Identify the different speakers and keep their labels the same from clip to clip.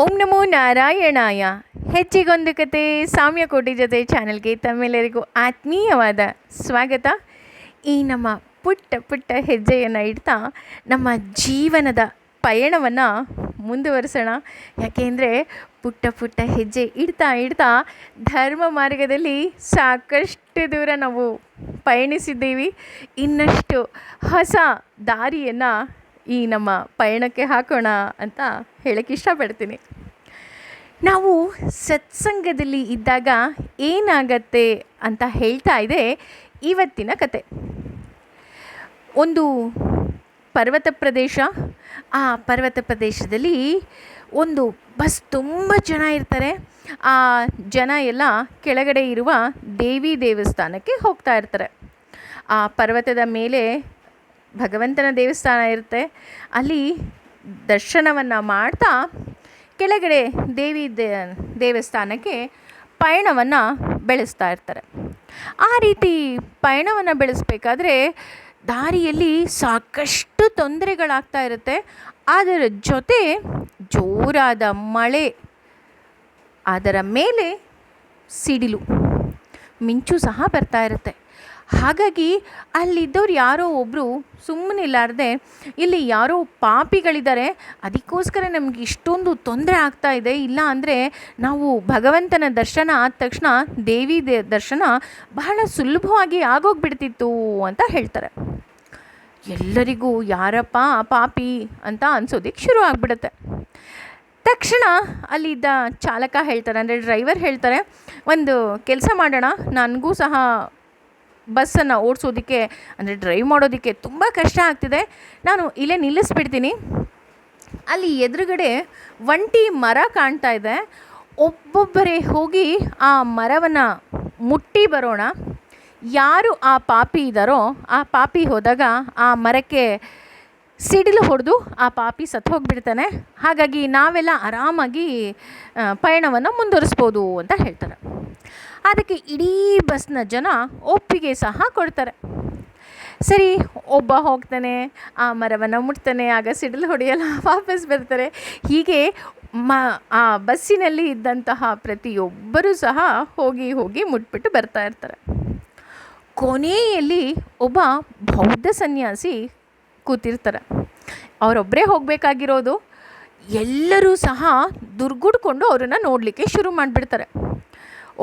Speaker 1: ಓಂ ನಮೋ ನಾರಾಯಣಾಯ. ಹೆಚ್ಚಿಗೊಂದು ಕತೆ ಸಾಮ್ಯಕೋಟಿ ಜೊತೆ ಚಾನಲ್ಗೆ ತಮ್ಮೆಲ್ಲರಿಗೂ ಆತ್ಮೀಯವಾದ ಸ್ವಾಗತ. ಈ ನಮ್ಮ ಪುಟ್ಟ ಪುಟ್ಟ ಹೆಜ್ಜೆಯನ್ನು ಇಡ್ತಾ ನಮ್ಮ ಜೀವನದ ಪಯಣವನ್ನು ಮುಂದುವರೆಸೋಣ. ಯಾಕೆಂದರೆ ಪುಟ್ಟ ಪುಟ್ಟ ಹೆಜ್ಜೆ ಇಡ್ತಾ ಇಡ್ತಾ ಧರ್ಮ ಮಾರ್ಗದಲ್ಲಿ ಸಾಕಷ್ಟು ದೂರ ನಾವು ಪಯಣಿಸಿದ್ದೀವಿ. ಇನ್ನಷ್ಟು ಹೊಸ ದಾರಿಯನ್ನು ಈ ನಮ್ಮ ಪಯಣಕ್ಕೆ ಹಾಕೋಣ ಅಂತ ಹೇಳಕ್ಕೆ ಇಷ್ಟಪಡ್ತೀನಿ. ನಾವು ಸತ್ಸಂಗದಲ್ಲಿ ಇದ್ದಾಗ ಏನಾಗತ್ತೆ ಅಂತ ಹೇಳ್ತಾ ಇದೆ ಇವತ್ತಿನ ಕತೆ. ಒಂದು ಪರ್ವತ ಪ್ರದೇಶ, ಆ ಪರ್ವತ ಪ್ರದೇಶದಲ್ಲಿ ಒಂದು ಬಸ್ ತುಂಬ ಜನ ಇರ್ತಾರೆ. ಆ ಜನ ಎಲ್ಲ ಕೆಳಗಡೆ ಇರುವ ದೇವಿ ದೇವಸ್ಥಾನಕ್ಕೆ ಹೋಗ್ತಾ ಇರ್ತಾರೆ. ಆ ಪರ್ವತದ ಮೇಲೆ ಭಗವಂತನ ದೇವಸ್ಥಾನ ಇರುತ್ತೆ. ಅಲ್ಲಿ ದರ್ಶನವನ್ನು ಮಾಡ್ತಾ ಕೆಳಗಡೆ ದೇವಿ ದೇವಸ್ಥಾನಕ್ಕೆ ಪಯಣವನ್ನು ಬೆಳೆಸ್ತಾ ಇರ್ತಾರೆ. ಆ ರೀತಿ ಪಯಣವನ್ನು ಬೆಳೆಸ್ಬೇಕಾದ್ರೆ ದಾರಿಯಲ್ಲಿ ಸಾಕಷ್ಟು ತೊಂದರೆಗಳಾಗ್ತಾ ಇರುತ್ತೆ. ಅದರ ಜೊತೆ ಜೋರಾದ ಮಳೆ, ಅದರ ಮೇಲೆ ಸಿಡಿಲು, ಮಿಂಚು ಸಹ ಬರ್ತಾ ಇರುತ್ತೆ. ಹಾಗಾಗಿ ಅಲ್ಲಿದ್ದವ್ರು ಯಾರೋ ಒಬ್ಬರು ಸುಮ್ಮನಿಲ್ಲಾರ್ದೆ ಇಲ್ಲಿ ಯಾರೋ ಪಾಪಿಗಳಿದ್ದಾರೆ, ಅದಕ್ಕೋಸ್ಕರ ನಮ್ಗೆ ಇಷ್ಟೊಂದು ತೊಂದರೆ ಆಗ್ತಾ ಇದೆ. ಇಲ್ಲ ಅಂದರೆ ನಾವು ಭಗವಂತನ ದರ್ಶನ ಆದ ತಕ್ಷಣ, ದೇವಿ ದರ್ಶನ ಬಹಳ ಸುಲಭವಾಗಿ ಆಗೋಗ್ಬಿಡ್ತಿತ್ತು ಅಂತ ಹೇಳ್ತಾರೆ. ಎಲ್ಲರಿಗೂ ಯಾರಪ್ಪ ಪಾಪಿ ಅಂತ ಅನ್ಸೋದಿಕ್ಕೆ ಶುರು ಆಗಿಬಿಡುತ್ತೆ. ತಕ್ಷಣ ಅಲ್ಲಿದ್ದ ಚಾಲಕ ಹೇಳ್ತಾರೆ, ಅಂದರೆ ಡ್ರೈವರ್ ಹೇಳ್ತಾರೆ, ಒಂದು ಕೆಲಸ ಮಾಡೋಣ, ನನಗೂ ಸಹ ಬಸ್ಸನ್ನು ಓಡಿಸೋದಕ್ಕೆ, ಅಂದರೆ ಡ್ರೈವ್ ಮಾಡೋದಕ್ಕೆ ತುಂಬ ಕಷ್ಟ ಆಗ್ತಿದೆ. ನಾನು ಇಲ್ಲೇ ನಿಲ್ಲಿಸ್ಬಿಡ್ತೀನಿ. ಅಲ್ಲಿ ಎದುರುಗಡೆ ಒಂಟಿ ಮರ ಕಾಣ್ತಾ ಇದೆ. ಒಬ್ಬೊಬ್ಬರೇ ಹೋಗಿ ಆ ಮರವನ್ನು ಮುಟ್ಟಿ ಬರೋಣ. ಯಾರು ಆ ಪಾಪಿ ಇದ್ದಾರೋ ಆ ಪಾಪಿ ಹೋದಾಗ ಆ ಮರಕ್ಕೆ ಸಿಡಿಲು ಹೊಡೆದು ಆ ಪಾಪಿ ಸತ್ತು ಹೋಗಿಬಿಡ್ತಾನೆ ಹಾಗಾಗಿ ನಾವೆಲ್ಲ ಆರಾಮಾಗಿ ಪಯಣವನ್ನು ಮುಂದುವರಿಸ್ಬೋದು ಅಂತ ಹೇಳ್ತಾರೆ. ಅದಕ್ಕೆ ಇಡೀ ಬಸ್ನ ಜನ ಒಪ್ಪಿಗೆ ಸಹ ಕೊಡ್ತಾರೆ. ಸರಿ, ಒಬ್ಬ ಹೋಗ್ತಾನೆ, ಆ ಮರವನ್ನು ಮುಟ್ತಾನೆ, ಆಗ ಸಿಡಿಲು ಹೊಡೆಯಲ್ಲ, ವಾಪಸ್ ಬರ್ತಾರೆ. ಹೀಗೆ ಮ, ಆ ಬಸ್ಸಿನಲ್ಲಿ ಇದ್ದಂತಹ ಪ್ರತಿಯೊಬ್ಬರೂ ಸಹ ಹೋಗಿ ಹೋಗಿ ಮುಟ್ಬಿಟ್ಟು ಬರ್ತಾ ಇರ್ತಾರೆ. ಕೊನೆಯಲ್ಲಿ ಒಬ್ಬ ಬೌದ್ಧ ಸನ್ಯಾಸಿ ಕೂತಿರ್ತಾರೆ. ಅವರೊಬ್ಬರೇ ಹೋಗಬೇಕಾಗಿರೋದು, ಎಲ್ಲರೂ ಸಹ ದುರ್ಗುಡ್ಕೊಂಡು ಅವರನ್ನು ನೋಡಲಿಕ್ಕೆ ಶುರು ಮಾಡಿಬಿಡ್ತಾರೆ.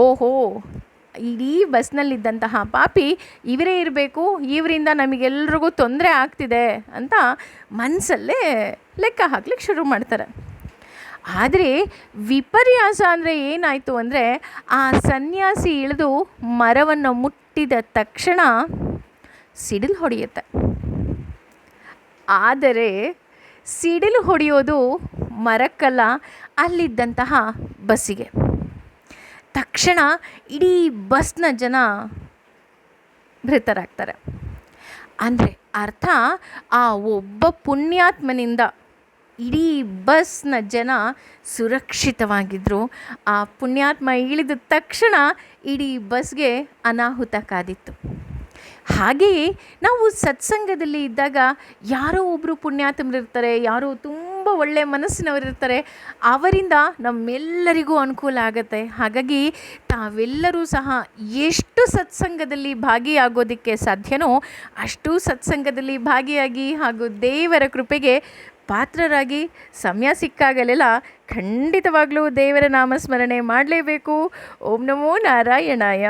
Speaker 1: ಓಹೋ, ಇಡೀ ಬಸ್ನಲ್ಲಿದ್ದಂತಹ ಪಾಪಿ ಇವರೇ ಇರಬೇಕು, ಇವರಿಂದ ನಮಗೆಲ್ರಿಗೂ ತೊಂದರೆ ಆಗ್ತಿದೆ ಅಂತ ಮನಸ್ಸಲ್ಲೇ ಲೆಕ್ಕ ಹಾಕ್ಲಿಕ್ಕೆ ಶುರು ಮಾಡ್ತಾರೆ. ಆದರೆ ವಿಪರ್ಯಾಸ ಅಂದರೆ ಏನಾಯಿತು ಅಂದರೆ, ಆ ಸನ್ಯಾಸಿ ಇಳಿದು ಮರವನ್ನು ಮುಟ್ಟಿದ ತಕ್ಷಣ ಸಿಡಿಲು ಹೊಡೆಯುತ್ತೆ. ಆದರೆ ಸಿಡಿಲು ಹೊಡೆಯೋದು ಮರಕ್ಕಲ್ಲ, ಅಲ್ಲಿದ್ದಂತಹ ಬಸ್ಸಿಗೆ. ತಕ್ಷಣ ಇಡೀ ಬಸ್ನ ಜನ ಮೃತರಾಗ್ತಾರೆ ಅಂದರೆ ಅರ್ಥ, ಆ ಒಬ್ಬ ಪುಣ್ಯಾತ್ಮನಿಂದ ಇಡೀ ಬಸ್ನ ಜನ ಸುರಕ್ಷಿತವಾಗಿದ್ದರು ಆ ಪುಣ್ಯಾತ್ಮ ಇಳಿದ ತಕ್ಷಣ ಇಡೀ ಬಸ್ಗೆ ಅನಾಹುತ ಕಾದಿತ್ತು. ಹಾಗೆಯೇ ನಾವು ಸತ್ಸಂಗದಲ್ಲಿ ಇದ್ದಾಗ ಯಾರೋ ಒಬ್ಬರು ಪುಣ್ಯಾತ್ಮರಿರ್ತಾರೆ, ಯಾರೋ ತುಂಬ ಒಳ್ಳೆಯ ಮನಸ್ಸಿನವರಿರ್ತಾರೆ, ಅವರಿಂದ ನಮ್ಮೆಲ್ಲರಿಗೂ ಅನುಕೂಲ ಆಗುತ್ತೆ. ಹಾಗಾಗಿ ತಾವೆಲ್ಲರೂ ಸಹ ಎಷ್ಟು ಸತ್ಸಂಗದಲ್ಲಿ ಭಾಗಿಯಾಗೋದಕ್ಕೆ ಸಾಧ್ಯನೋ ಅಷ್ಟು ಸತ್ಸಂಗದಲ್ಲಿ ಭಾಗಿಯಾಗಿ ಹಾಗೂ ದೇವರ ಕೃಪೆಗೆ ಪಾತ್ರರಾಗಿ ಸಮಯ ಸಿಕ್ಕಾಗಲೆಲ್ಲ ಖಂಡಿತವಾಗಲೂ ದೇವರ ನಾಮಸ್ಮರಣೆ ಮಾಡಲೇಬೇಕು. ಓಂ ನಮೋ ನಾರಾಯಣಾಯ.